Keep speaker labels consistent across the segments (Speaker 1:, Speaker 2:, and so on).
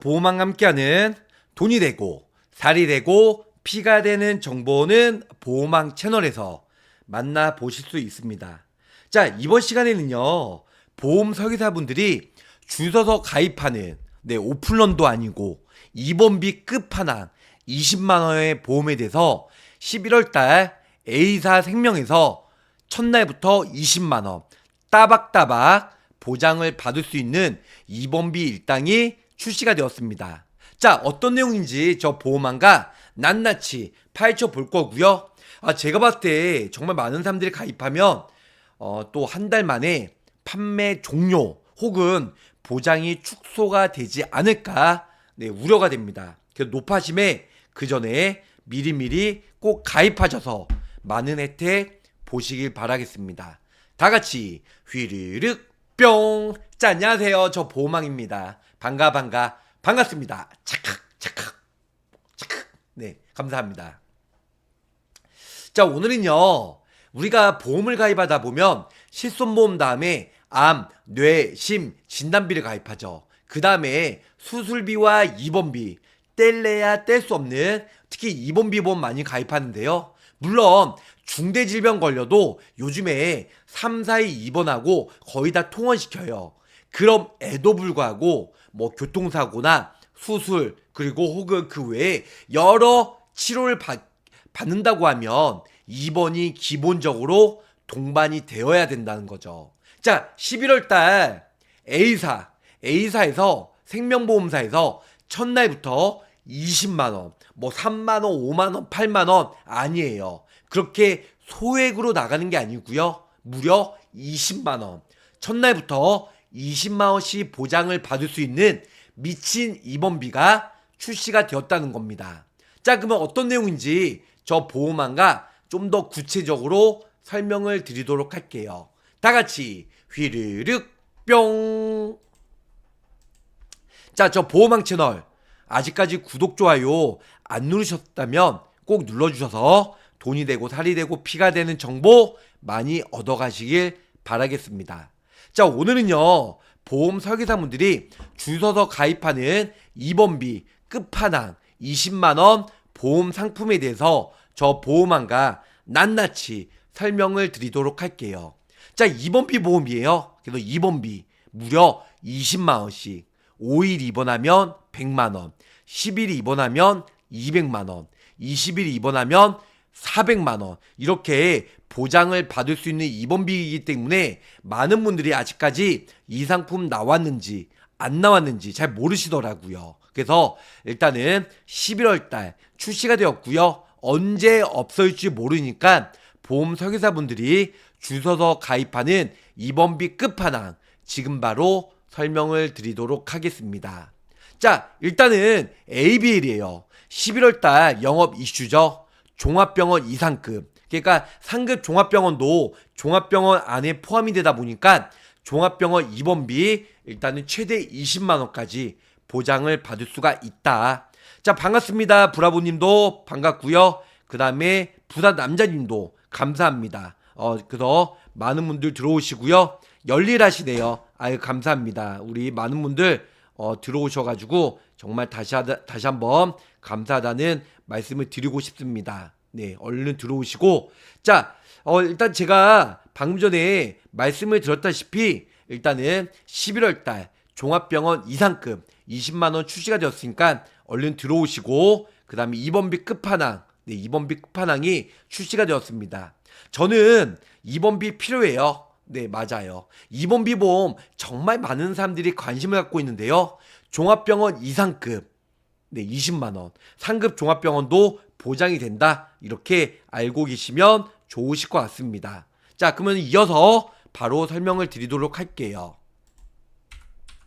Speaker 1: 보험왕과 함께하는 돈이 되고 살이 되고 피가 되는 정보는 보험왕 채널에서 만나보실 수 있습니다. 자, 이번 시간에는요, 보험 설계사분들이 줄 서서 가입하는, 네, 오픈런도 아니고, 입원비 끝판왕 20만원의 보험에 대해서 11월달 A사 생명에서 첫날부터 20만원 따박따박 보장을 받을 수 있는 입원비 일당이 출시가 되었습니다. 자, 어떤 내용인지 저 보험왕과 낱낱이 파헤쳐 볼 거고요. 아, 제가 봤을 때 정말 많은 사람들이 가입하면 어, 또 한 달 만에 판매 종료 혹은 보장이 축소가 되지 않을까 네, 우려가 됩니다. 그래서 높아심에 그 전에 미리미리 꼭 가입하셔서 많은 혜택 보시길 바라겠습니다. 다 같이 휘르륵 뿅! 자, 안녕하세요. 저 보망입니다. 반가, 반가, 반갑습니다. 착각, 착각, 착각. 네, 감사합니다. 자, 오늘은요, 우리가 보험을 가입하다 보면 실손보험 다음에 암, 뇌, 심, 진단비를 가입하죠. 그 다음에 수술비와 입원비, 뗄래야 뗄 수 없는 특히 입원비 보험 많이 가입하는데요. 물론 중대 질병 걸려도 요즘에 3, 4일 입원하고 거의 다 통원시켜요. 그럼 에도 불구하고 뭐 교통사고나 수술 그리고 혹은 그 외에 여러 치료를 받, 받는다고 하면 입원이 기본적으로 동반이 되어야 된다는 거죠. 자, 11월 달 A사, A사에서 생명보험사에서 첫날부터 20만원, 뭐 3만원, 5만원, 8만원 아니에요. 그렇게 소액으로 나가는 게 아니고요. 무려 20만원. 첫날부터 20만원씩 보장을 받을 수 있는 미친 입원비가 출시가 되었다는 겁니다. 자, 그러면 어떤 내용인지 저 보험안과 좀 더 구체적으로 설명을 드리도록 할게요. 다 같이 휘르륵 뿅. 자, 저 보험왕 채널 아직까지 구독 좋아요 안 누르셨다면 꼭 눌러주셔서 돈이 되고 살이 되고 피가 되는 정보 많이 얻어가시길 바라겠습니다. 자, 오늘은요 보험 설계사분들이 줄 서서 가입하는 입원비 끝판왕 20만원 보험 상품에 대해서 저 보험왕과 낱낱이 설명을 드리도록 할게요. 자, 입원비 보험이에요. 그래서 입원비 무려 20만원씩 5일 입원하면 100만원, 10일 입원하면 200만원, 20일 입원하면 400만원. 이렇게 보장을 받을 수 있는 입원비이기 때문에 많은 분들이 아직까지 이 상품 나왔는지 안 나왔는지 잘 모르시더라고요. 그래서 일단은 11월 달 출시가 되었고요. 언제 없어질지 모르니까 보험 설계사분들이 줄 서서 가입하는 입원비 끝판왕 지금 바로 설명을 드리도록 하겠습니다. 자, 일단은 ABL이에요. 11월 달 영업 이슈죠. 종합병원 이상급. 그러니까 상급 종합병원도 종합병원 안에 포함이 되다 보니까 종합병원 입원비 일단은 최대 20만 원까지 보장을 받을 수가 있다. 자, 반갑습니다. 브라보 님도 반갑고요. 그 다음에 부산 남자 님도 감사합니다. 어, 그래서 많은 분들 들어오시고요. 열일하시네요. 아유, 감사합니다. 우리 많은 분들 어, 들어오셔가지고 정말 다시 하다, 다시 한번 감사하다는 말씀을 드리고 싶습니다. 네, 얼른 들어오시고 자, 어, 일단 제가 방금 전에 말씀을 드렸다시피 일단은 11월 달 종합병원 이상급 20만 원 출시가 되었으니까 얼른 들어오시고 그다음에 입원비 끝판왕 네, 입원비 끝판왕이 출시가 되었습니다. 저는 입원비 필요해요. 네, 맞아요. 입원비 보험 정말 많은 사람들이 관심을 갖고 있는데요. 종합병원 이상급 네, 20만 원. 상급 종합병원도 보장이 된다. 이렇게 알고 계시면 좋으실 것 같습니다. 자, 그러면 이어서 바로 설명을 드리도록 할게요.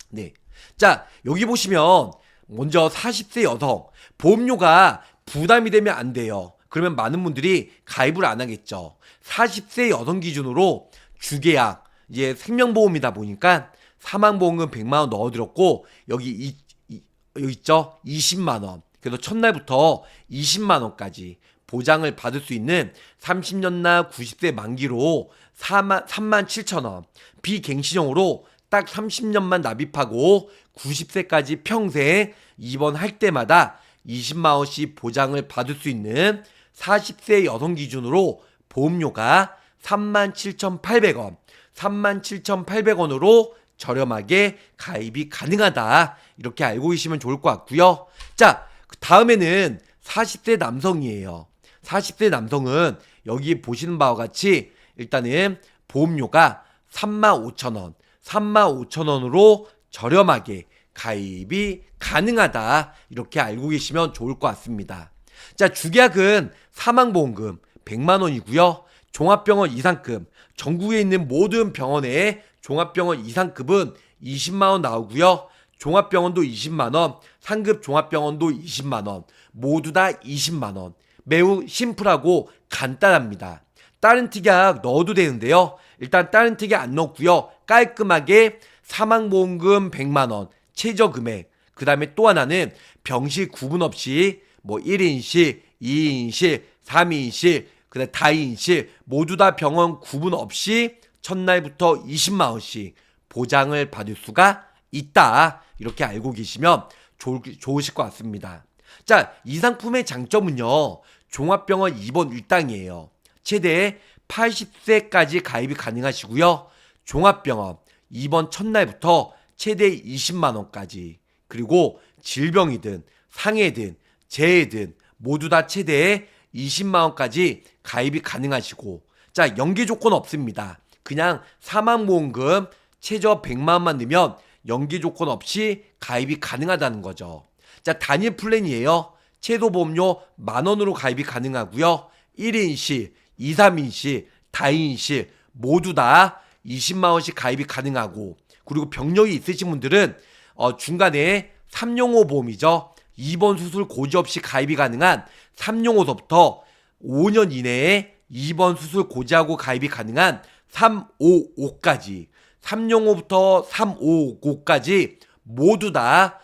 Speaker 1: 네. 자, 여기 보시면 먼저 40세 여성 보험료가 부담이 되면 안 돼요. 그러면 많은 분들이 가입을 안 하겠죠. 40세 여성 기준으로 주계약 이제 생명보험이다 보니까 사망보험금 100만 원 넣어드렸고 여기 이, 이, 여기 있죠 20만 원. 그래서 첫날부터 20만 원까지 보장을 받을 수 있는 30년 나 90세 만기로 4만 3만 7천 원 비갱신형으로 딱 30년만 납입하고 90세까지 평생 입원할 때마다 20만 원씩 보장을 받을 수 있는 40세 여성 기준으로 보험료가 37,800원, 37,800원으로 저렴하게 가입이 가능하다. 이렇게 알고 계시면 좋을 것 같고요. 자, 그 다음에는 40대 남성이에요. 40대 남성은 여기 보시는 바와 같이 일단은 보험료가 35,000원, 35,000원으로 저렴하게 가입이 가능하다. 이렇게 알고 계시면 좋을 것 같습니다. 자, 주계약은 사망보험금 100만 원이고요. 종합병원 이상급, 전국에 있는 모든 병원의 종합병원 이상급은 20만 원 나오고요. 종합병원도 20만 원, 상급 종합병원도 20만 원, 모두 다 20만 원. 매우 심플하고 간단합니다. 다른 특약 넣어도 되는데요. 일단 다른 특약 안 넣고요. 깔끔하게 사망보험금 100만 원, 최저 금액. 그 다음에 또 하나는 병실 구분 없이 뭐 1인실, 2인실, 3인실, 그 다음 다인실 모두 다 병원 구분 없이 첫날부터 20만 원씩 보장을 받을 수가 있다. 이렇게 알고 계시면 좋, 좋으실 것 같습니다. 자, 이 상품의 장점은요. 종합병원 입원 일당이에요. 최대 80세까지 가입이 가능하시고요. 종합병원 입원 첫날부터 최대 20만 원까지 그리고 질병이든 상해든 재해든 모두 다 최대 20만 원까지 가입이 가능하시고 자 연계 조건 없습니다. 그냥 사망보험금 최저 100만 원만 넣으면 연계 조건 없이 가입이 가능하다는 거죠. 자 단일 플랜이에요. 최소 보험료 만 원으로 가입이 가능하고요. 1인실, 2, 3인실, 다인실 모두 다 20만 원씩 가입이 가능하고 그리고 병력이 있으신 분들은 어, 중간에 3용호 보험이죠. 입원 수술 고지 없이 가입이 가능한 3용호서부터 5년 이내에 입원 수술 고지하고 가입이 가능한 355까지 3용호부터 355까지 모두 다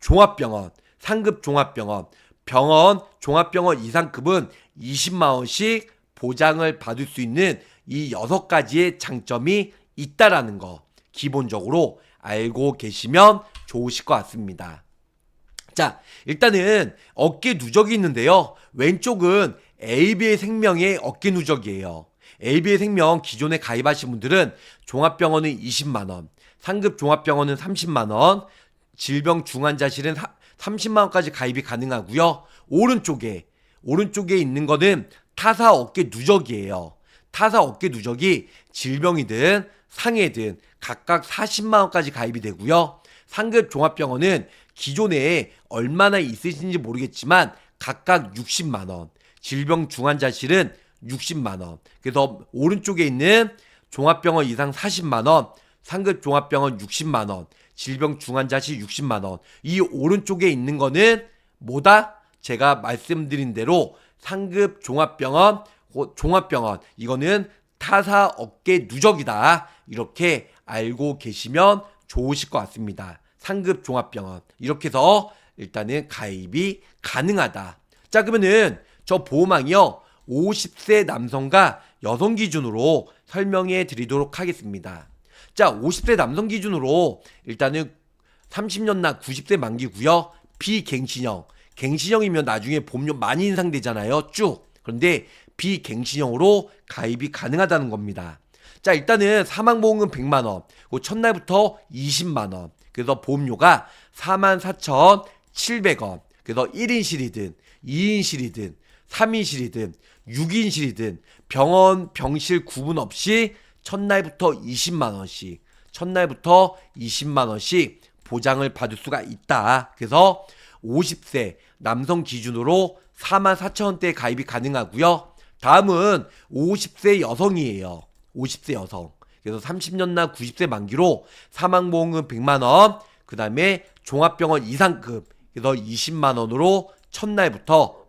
Speaker 1: 종합병원, 상급 종합병원, 병원, 종합병원 이상급은 20만 원씩 보장을 받을 수 있는 이 여섯 가지의 장점이 있다라는 거 기본적으로 알고 계시면 좋으실 것 같습니다. 자, 일단은 어깨 누적이 있는데요. 왼쪽은 AB의 생명의 어깨 누적이에요. AB의 생명 기존에 가입하신 분들은 종합병원은 20만 원, 상급 종합병원은 30만 원, 질병 중환자실은 30만 원까지 가입이 가능하고요. 오른쪽에 오른쪽에 있는 거는 타사 어깨 누적이에요. 타사 어깨 누적이 질병이든 상해든 각각 40만 원까지 가입이 되고요. 상급 종합병원은 기존에 얼마나 있으신지 모르겠지만 각각 60만 원, 질병 중환자실은 60만 원. 그래서 오른쪽에 있는 종합병원 이상 40만 원, 상급 종합병원 60만 원, 질병 중환자실 60만 원. 이 오른쪽에 있는 거는 뭐다? 제가 말씀드린 대로 상급 종합병원, 호- 종합병원 이거는 타사 어깨 누적이다. 이렇게 알고 계시면 좋으실 것 같습니다. 상급 종합병원 이렇게 해서 일단은 가입이 가능하다. 자 그러면은 저 보호망이요 50세 남성과 여성 기준으로 설명해 드리도록 하겠습니다. 자 50세 남성 기준으로 일단은 30년나 90세 만기고요. 비갱신형. 갱신형이면 나중에 보험료 많이 인상되잖아요. 쭉. 그런데 비갱신형으로 가입이 가능하다는 겁니다. 자, 일단은 사망보험금 100만 원. 그 첫날부터 20만 원. 그래서 보험료가 44,700원. 그래서 1인실이든 2인실이든 3인실이든 6인실이든 병원 병실 구분 없이 첫날부터 20만 원씩 첫날부터 20만 원씩 보장을 받을 수가 있다. 그래서 50세 남성 기준으로 4만 4천 원대 가입이 가능하고요. 다음은 50세 여성이에요. 50세 여성. 그래서 30년나 90세 만기로 사망보험금 100만 원, 그 다음에 종합병원 이상급, 그래서 20만 원으로 첫날부터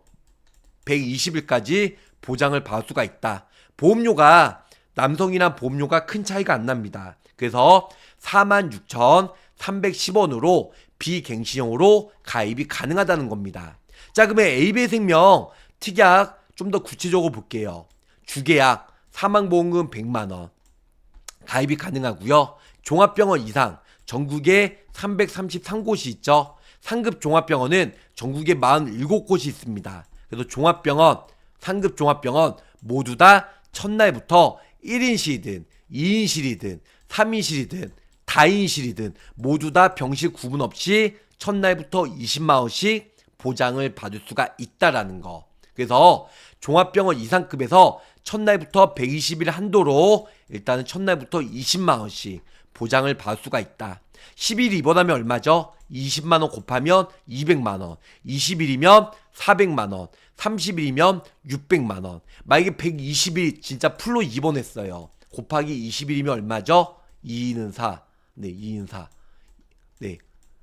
Speaker 1: 120일까지 보장을 받을 수가 있다. 보험료가 남성이나 보험료가 큰 차이가 안 납니다. 그래서 46,310원으로 비갱신형으로 가입이 가능하다는 겁니다. 자, 그러면 AB의 생명 특약 좀 더 구체적으로 볼게요. 주계약 사망보험금 100만 원 가입이 가능하고요. 종합병원 이상 전국에 333곳이 있죠. 상급 종합병원은 전국에 47곳이 있습니다. 그래서 종합병원, 상급 종합병원 모두 다 첫날부터 1인실이든 2인실이든 3인실이든 다인실이든 모두 다 병실 구분 없이 첫날부터 20만 원씩 보장을 받을 수가 있다라는 거. 그래서 종합병원 이상급에서 첫날부터 120일 한도로 일단은 첫날부터 20만 원씩 보장을 받을 수가 있다. 10일 입원하면 얼마죠? 20만 원 곱하면 200만 원. 20일이면 400만 원. 30일이면 600만 원. 만약에 120일 진짜 풀로 입원했어요. 곱하기 20일이면 얼마죠? 2는 4. 네, 2는 4. 네.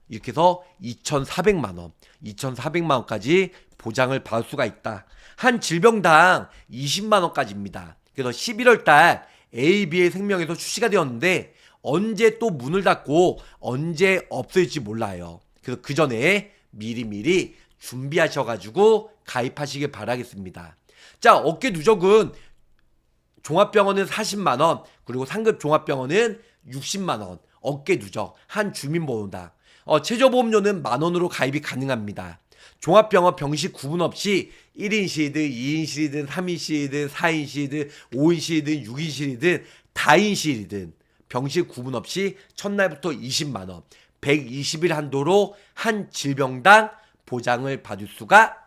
Speaker 1: 이렇게 해서 2,400만 원, 2,400만 원까지 보장을 받을 수가 있다. 한 질병당 20만 원까지입니다. 그래서 11월 달 AB의 생명에서 출시가 되었는데 언제 또 문을 닫고 언제 없어질지 몰라요. 그래서 그 전에 미리미리 준비하셔가지고 가입하시길 바라겠습니다. 자, 어깨 누적은 종합병원은 40만 원, 그리고 상급 종합병원은 60만 원. 어깨 누적 한 주민보험당. 어, 최저보험료는 만 원으로 가입이 가능합니다. 종합병원 병실 구분 없이 1인실이든 2인실이든 3인실이든 4인실이든 5인실이든 6인실이든 다인실이든 병실 구분 없이 첫날부터 20만 원, 120일 한도로 한 질병당 보장을 받을 수가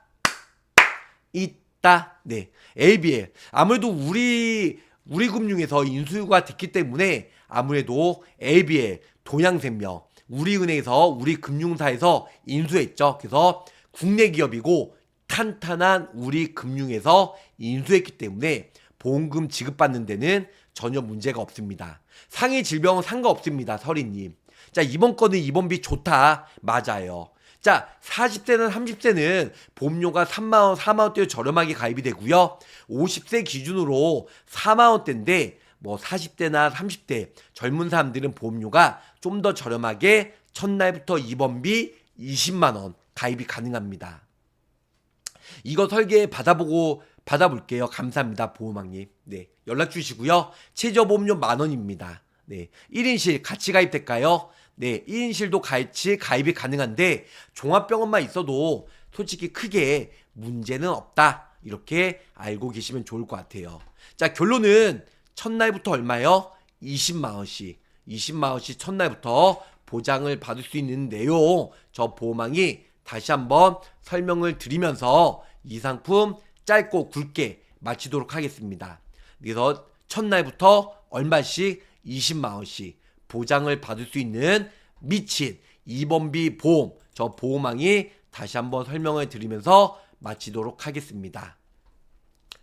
Speaker 1: 있다. 네. ABL. 아무래도 우리 우리 금융에서 인수가 됐기 때문에 아무래도 ABL, 동양생명, 우리은행에서 우리 금융사에서 인수했죠. 그래서 국내 기업이고 탄탄한 우리 금융에서 인수했기 때문에 보험금 지급받는 데는 전혀 문제가 없습니다. 상해 질병은 상관없습니다. 서리님. 자, 이번 건은 입원비 좋다. 맞아요. 자, 40대는 30대는 보험료가 3만원, 4만원대 저렴하게 가입이 되고요. 50세 기준으로 4만원대인데, 뭐 40대나 30대 젊은 사람들은 보험료가 좀 더 저렴하게 첫날부터 입원비 20만원 가입이 가능합니다. 이거 설계 받아보고 받아볼게요. 감사합니다. 보호망님. 네. 연락 주시고요. 최저 보험료 만 원입니다. 네. 1인실 같이 가입될까요? 네. 1인실도 같이 가입이 가능한데 종합병원만 있어도 솔직히 크게 문제는 없다. 이렇게 알고 계시면 좋을 것 같아요. 자, 결론은 첫날부터 얼마요? 20만 원씩. 20만 원씩 첫날부터 보장을 받을 수 있는 내용 저 보호망이 다시 한번 설명을 드리면서 이 상품 짧고 굵게 마치도록 하겠습니다. 그래서 첫날부터 얼마씩 20만 원씩 보장을 받을 수 있는 미친 입원비 보험 저 보호망이 다시 한번 설명을 드리면서 마치도록 하겠습니다.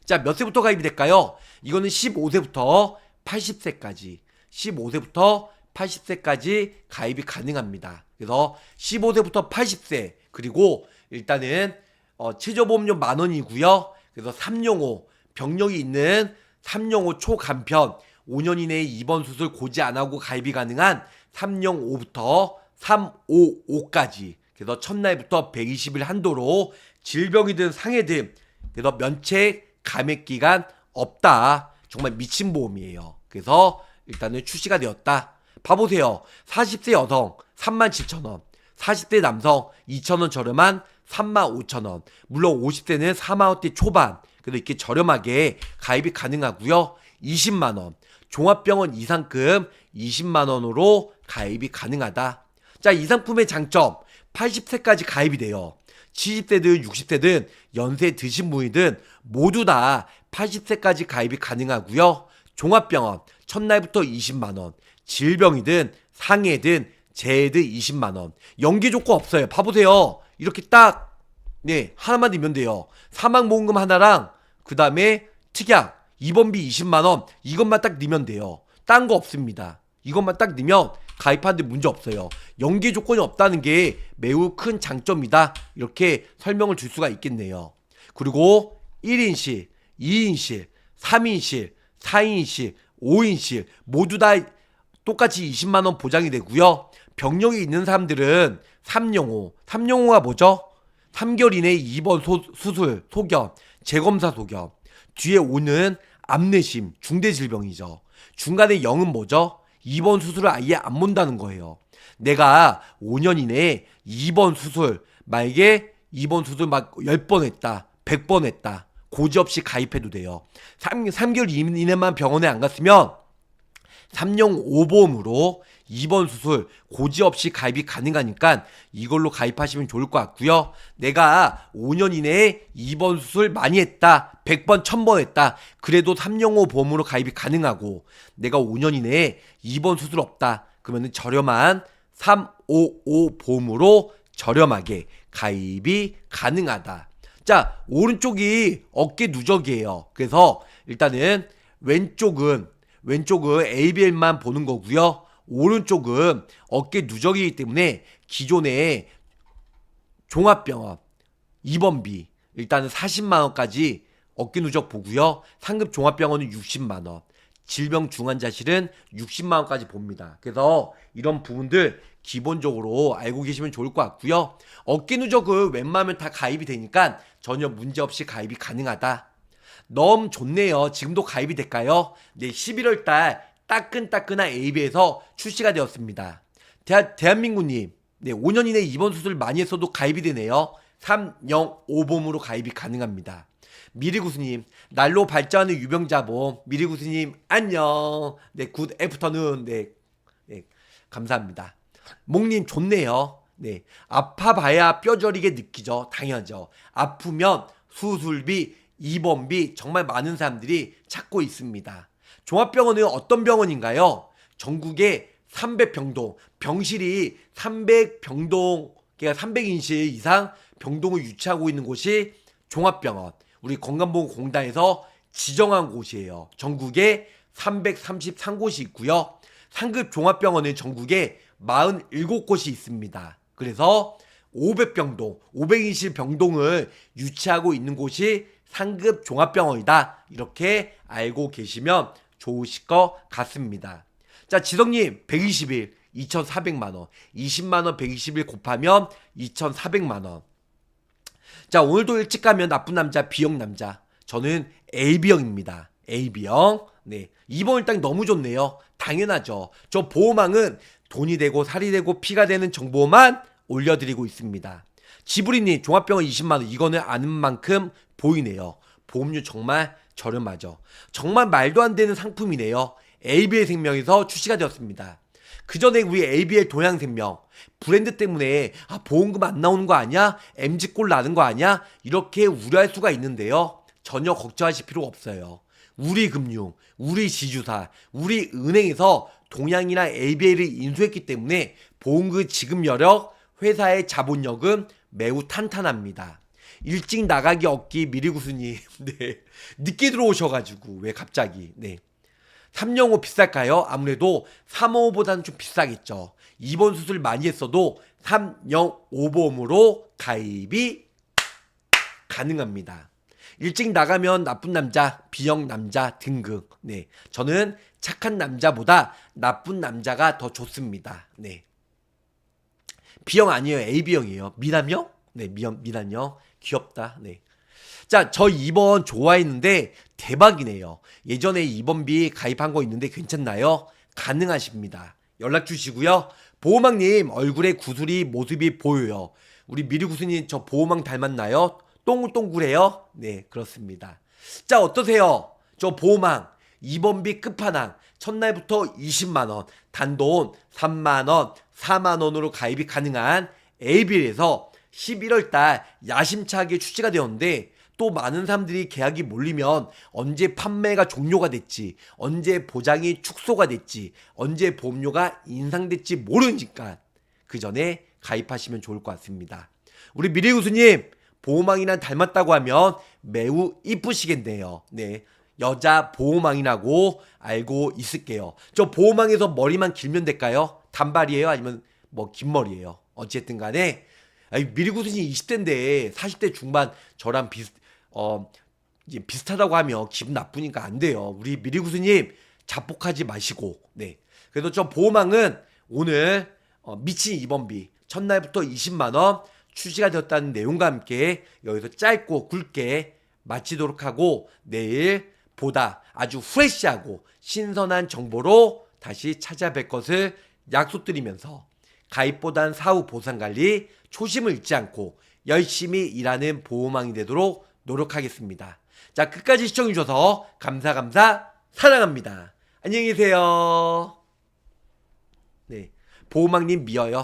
Speaker 1: 자, 몇 세부터 가입이 될까요? 이거는 15세부터 80세까지, 15세부터 80세까지 가입이 가능합니다. 그래서 15세부터 80세, 그리고 일단은 어, 최저보험료 만 원이고요. 그래서 3용호, 병력이 있는 3용호 초간편, 5년 이내에 입원 수술 고지 안 하고 가입이 가능한 3용호부터 355까지. 그래서 첫날부터 120일 한도로 질병이든 상해든 그래서 면책 감액 기간 없다. 정말 미친 보험이에요. 그래서 일단은 출시가 되었다. 봐보세요. 40세 여성 37,000원, 40대 남성 2,000원 저렴한 35,000원. 물론 50대는 4만 원대 초반. 그래도 이렇게 저렴하게 가입이 가능하고요. 20만 원. 종합병원 이상급 20만원으로 가입이 가능하다. 자, 이 상품의 장점. 80세까지 가입이 돼요. 70세든 60세든 연세 드신 분이든 모두 다 80세까지 가입이 가능하고요. 종합병원 첫날부터 20만 원, 질병이든 상해든 재해든 20만 원. 연기 조건 없어요. 봐 보세요. 이렇게 딱 네, 하나만 넣으면 돼요. 사망 보험금 하나랑 그다음에 특약 입원비 20만 원 이것만 딱 넣으면 돼요. 딴 거 없습니다. 이것만 딱 넣으면 가입하는데 문제 없어요. 연계 조건이 없다는 게 매우 큰 장점이다. 이렇게 설명을 줄 수가 있겠네요. 그리고 1인실, 2인실, 3인실, 4인실, 5인실 모두 다 똑같이 20만 원 보장이 되고요. 병력이 있는 사람들은 3용호. 3용호가 뭐죠? 3개월 이내에 입원 소, 수술, 소견, 재검사 소견. 뒤에 오는 암내심, 중대질병이죠. 중간에 0은 뭐죠? 입원 수술을 아예 안 본다는 거예요. 내가 5년 이내에 입원 수술, 만약에 입원 수술 막 10번 했다, 100번 했다, 고지 없이 가입해도 돼요. 3, 3개월 이내만 병원에 안 갔으면 3용 5보험으로 입원 수술 고지 없이 가입이 가능하니까 이걸로 가입하시면 좋을 것 같고요. 내가 5년 이내에 입원 수술 많이 했다. 100번, 1000번 했다. 그래도 3용호 보험으로 가입이 가능하고 내가 5년 이내에 입원 수술 없다. 그러면 저렴한 355 보험으로 저렴하게 가입이 가능하다. 자, 오른쪽이 어깨 누적이에요. 그래서 일단은 왼쪽은 왼쪽은 ABL만 보는 거고요. 오른쪽은 어깨 누적이기 때문에 기존의 종합병원 입원비 일단은 40만 원까지 어깨 누적 보고요. 상급 종합병원은 60만 원. 질병 중환자실은 60만 원까지 봅니다. 그래서 이런 부분들 기본적으로 알고 계시면 좋을 것 같고요. 어깨 누적은 웬만하면 다 가입이 되니까 전혀 문제 없이 가입이 가능하다. 너무 좋네요. 지금도 가입이 될까요? 네, 11월 달 따끈따끈한 AB에서 출시가 되었습니다. 대, 대한민국님, 네, 5년 이내 입원 수술 많이 했어도 가입이 되네요. 305범으로 가입이 가능합니다. 미리구스님, 날로 발전하는 유병자범, 미리구스님, 안녕. 네, 굿 애프터는, 네, 네, 감사합니다. 목님, 좋네요. 네, 아파봐야 뼈저리게 느끼죠. 당연하죠. 아프면 수술비, 입원비 정말 많은 사람들이 찾고 있습니다. 종합병원은 어떤 병원인가요? 전국에 300병동, 병실이 300병동, 그러니까 300인실 이상 병동을 유치하고 있는 곳이 종합병원, 우리 건강보험공단에서 지정한 곳이에요. 전국에 333곳이 있고요. 상급 종합병원은 전국에 47곳이 있습니다. 그래서 500병동, 500인실 병동을 유치하고 있는 곳이 상급 종합병원이다. 이렇게 알고 계시면 좋으실 것 같습니다. 자, 지성님, 120일, 2,400만 원. 20만 원 120일 곱하면 2,400만 원. 자, 오늘도 일찍 가면 나쁜 남자, B형 남자. 저는 AB형입니다. AB형. 네. 이번 일당 너무 좋네요. 당연하죠. 저 보호망은 돈이 되고 살이 되고 피가 되는 정보만 올려드리고 있습니다. 지브리님 종합병원 20만원 이거는 아는 만큼 보이네요. 보험료 정말 저렴하죠. 정말 말도 안 되는 상품이네요. ABL 생명에서 출시가 되었습니다. 그 전에 우리 ABL 동양생명 브랜드 때문에 아 보험금 안 나오는 거 아니야? MG 꼴 나는 거 아니야? 이렇게 우려할 수가 있는데요. 전혀 걱정하실 필요 없어요. 우리 금융, 우리 지주사, 우리 은행에서 동양이나 ABL을 인수했기 때문에 보험금 지급 여력, 회사의 자본력은 매우 탄탄합니다. 일찍 나가기 없기 미리구스님 네 늦게 들어오셔가지고 왜 갑자기 네 305 비쌀까요? 아무래도 355보다는 좀 비싸겠죠. 입원 수술 많이 했어도 305보험으로 가입이 가능합니다. 일찍 나가면 나쁜 남자, B형 남자 등급. 네. 저는 착한 남자보다 나쁜 남자가 더 좋습니다. 네. B형 아니에요. AB형이에요. 미남형? 네, 미남, 미남형. 귀엽다. 네. 자, 저 2번 좋아했는데 대박이네요. 예전에 2번비 가입한 거 있는데 괜찮나요? 가능하십니다. 연락 주시고요. 보호망님 얼굴에 구슬이 모습이 보여요. 우리 미리구슬님 저 보호망 닮았나요? 동글동글해요? 네, 그렇습니다. 자, 어떠세요? 저 보호망 2번비 끝판왕 첫날부터 20만원, 단돈 3만원, 4만원으로 가입이 가능한 에이빌에서 11월 달 야심차게 출시가 되었는데 또 많은 사람들이 계약이 몰리면 언제 판매가 종료가 됐지, 언제 보장이 축소가 됐지, 언제 보험료가 인상됐지 모르니까 그 전에 가입하시면 좋을 것 같습니다. 우리 미래 교수님 보호망이랑 닮았다고 하면 매우 이쁘시겠네요. 네. 여자 보호망이라고 알고 있을게요. 저 보호망에서 머리만 길면 될까요? 단발이에요? 아니면 뭐 긴 머리예요? 어쨌든 간에 아니, 미리구순이 20대인데 40대 중반 저랑 비슷 어 이제 비슷하다고 하면 기분 나쁘니까 안 돼요. 우리 미리구스님 자폭하지 마시고 네. 그래도 저 보호망은 오늘 어, 미친 입원비 첫날부터 20만 원 출시가 되었다는 내용과 함께 여기서 짧고 굵게 마치도록 하고 내일 보다 아주 프레시하고 신선한 정보로 다시 찾아뵐 것을 약속드리면서 가입보단 사후 보상 관리 초심을 잃지 않고 열심히 일하는 보호망이 되도록 노력하겠습니다. 자, 끝까지 시청해주셔서 감사, 감사, 사랑합니다. 안녕히 계세요. 네. 보호망님 미어요.